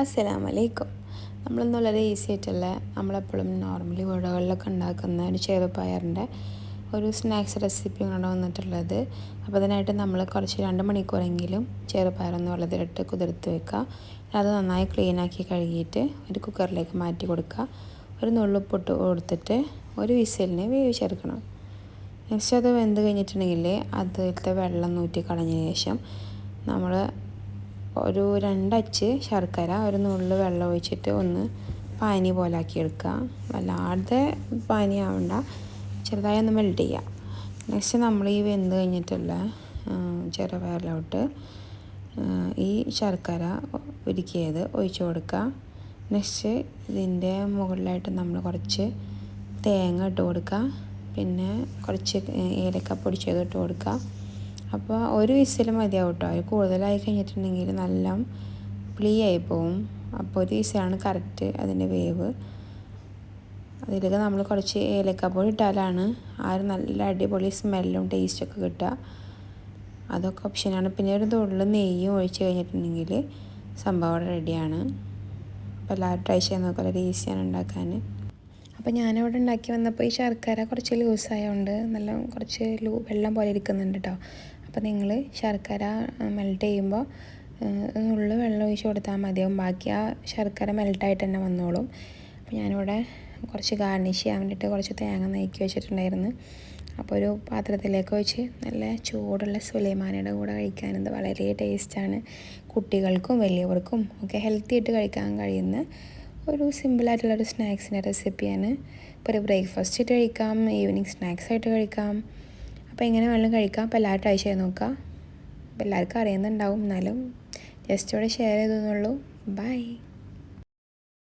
അസ്സലാം വലൈക്കും നമ്മളിന്ന് വളരെ ഈസി ആയിട്ടല്ല. നമ്മളെപ്പോഴും നോർമലി വീടുകളിലൊക്കെ ഉണ്ടാക്കുന്ന ഒരു ചെറുപയറിന്റെ ഒരു സ്നാക്സ് റെസിപ്പി കൊണ്ട് വന്നിട്ടുള്ളത്. അപ്പോൾ അതിനായിട്ട് നമ്മൾ കുറച്ച് രണ്ട് മണിക്കൂറെങ്കിലും ചെറുപയറൊന്ന് വെള്ളത്തിലിട്ട് കുതിർത്ത് വെക്കുക. അത് നന്നായി ക്ലീനാക്കി കഴുകിയിട്ട് ഒരു കുക്കറിലേക്ക് മാറ്റി കൊടുക്കുക. ഒരു നുള്ളുപ്പൊട്ട് കൊടുത്തിട്ട് ഒരു വിസിലിന് വേവിച്ചെടുക്കണം. നെക്സ്റ്റ് അത് വെന്ത് കഴിഞ്ഞിട്ടുണ്ടെങ്കിൽ അതിലത്തെ വെള്ളം നൂറ്റി കളഞ്ഞതിന് ശേഷം നമ്മൾ ഒരു രണ്ടച്ച് ശർക്കര ഒരു നുള്ള് വെള്ളം ഒഴിച്ചിട്ട് ഒന്ന് പാനി പോലാക്കി എടുക്കുക. വല്ലാതെ പാനി ആവണ്ട. ചെറുതായി ഒന്ന് മെൽറ്റ് ചെയ്യുക. നെക്സ്റ്റ് നമ്മൾ ഈ വെന്ത് കഴിഞ്ഞിട്ടുള്ള ചെറുപയറിലോട്ട് ഈ ശർക്കര ഉരുക്കിയത് ഒഴിച്ചു കൊടുക്കുക. നെക്സ്റ്റ് ഇതിന്റെ മുകളിലായിട്ട് നമ്മൾ കുറച്ച് തേങ്ങ ഇട്ട് കൊടുക്കുക. പിന്നെ കുറച്ച് ഏലക്ക പൊടിച്ചത് ഇട്ട് കൊടുക്കുക. അപ്പോൾ ഒരു വിസിൽ മതിയാവും കേട്ടോ അത് കൂടുതലായി കഴിഞ്ഞിട്ടുണ്ടെങ്കിൽ നല്ല പ്ലീ ആയി പോവും. അപ്പോൾ ഒരു വിസിലാണ് കറക്റ്റ് അതിന്റെ വേവ്. അതിലേക്ക് നമ്മൾ കുറച്ച് ഏലക്കപ്പൊടി ഇട്ടാലാണ് ആ ഒരു നല്ല അടിപൊളി സ്മെല്ലും ടേസ്റ്റൊക്കെ കിട്ടുക. അതൊക്കെ ഓപ്ഷനാണ് പിന്നെ ഒരു തുള്ളി നെയ്യും ഒഴിച്ച് കഴിഞ്ഞിട്ടുണ്ടെങ്കിൽ സംഭവം അവിടെ റെഡിയാണ് അപ്പോൾ എല്ലാവരും ട്രൈ ചെയ്യാൻ നോക്കുക വളരെ ഈസിയാണ് ഉണ്ടാക്കാൻ. അപ്പോൾ ഞാനവിടെ ഉണ്ടാക്കി വന്നപ്പോൾ ഈ ശർക്കര കുറച്ച് ലൂസായതുകൊണ്ട് നല്ല കുറച്ച് ലൂ വെള്ളം പോലെ ഇരിക്കുന്നുണ്ട് കേട്ടോ അപ്പോൾ നിങ്ങൾ ശർക്കര മെൽറ്റ് ചെയ്യുമ്പോൾ നുള്ളു വെള്ളം ഒഴിച്ച് കൊടുത്താൽ മതിയാവും. ബാക്കി ആ ശർക്കര മെൽട്ടായിട്ട് തന്നെ വന്നോളും. അപ്പോൾ ഞാനിവിടെ കുറച്ച് ഗാർണിഷ് ചെയ്യാൻ വേണ്ടിയിട്ട് കുറച്ച് തേങ്ങ നെയ്ക്കി വെച്ചിട്ടുണ്ടായിരുന്നു. അപ്പോൾ ഒരു പാത്രത്തിലേക്ക് വെച്ച് നല്ല ചൂടുള്ള സുലൈമാനയുടെ കൂടെ കഴിക്കാനത് വളരെ ടേസ്റ്റാണ് കുട്ടികൾക്കും വലിയവർക്കും ഒക്കെ ഹെൽത്തി ആയിട്ട് കഴിക്കാൻ കഴിയുന്ന ഒരു സിമ്പിളായിട്ടുള്ളൊരു സ്നാക്സിന്റെ റെസിപ്പിയാണ് ഇപ്പോൾ ഒരു ബ്രേക്ക്ഫാസ്റ്റ് ആയിട്ട് കഴിക്കാം ഈവനിങ് സ്നാക്സ് ആയിട്ട് കഴിക്കാം. അപ്പോൾ എങ്ങനെ വേണമെങ്കിലും കഴിക്കാം. അപ്പോൾ എല്ലാവരും ട്രൈ ചെയ്ത് നോക്കാം അപ്പോൾ എല്ലാവർക്കും അറിയുന്നുണ്ടാവും. എന്നാലും ജസ്റ്റ് ഇവിടെ ഷെയർ ചെയ്തെന്നുള്ളൂ ബൈ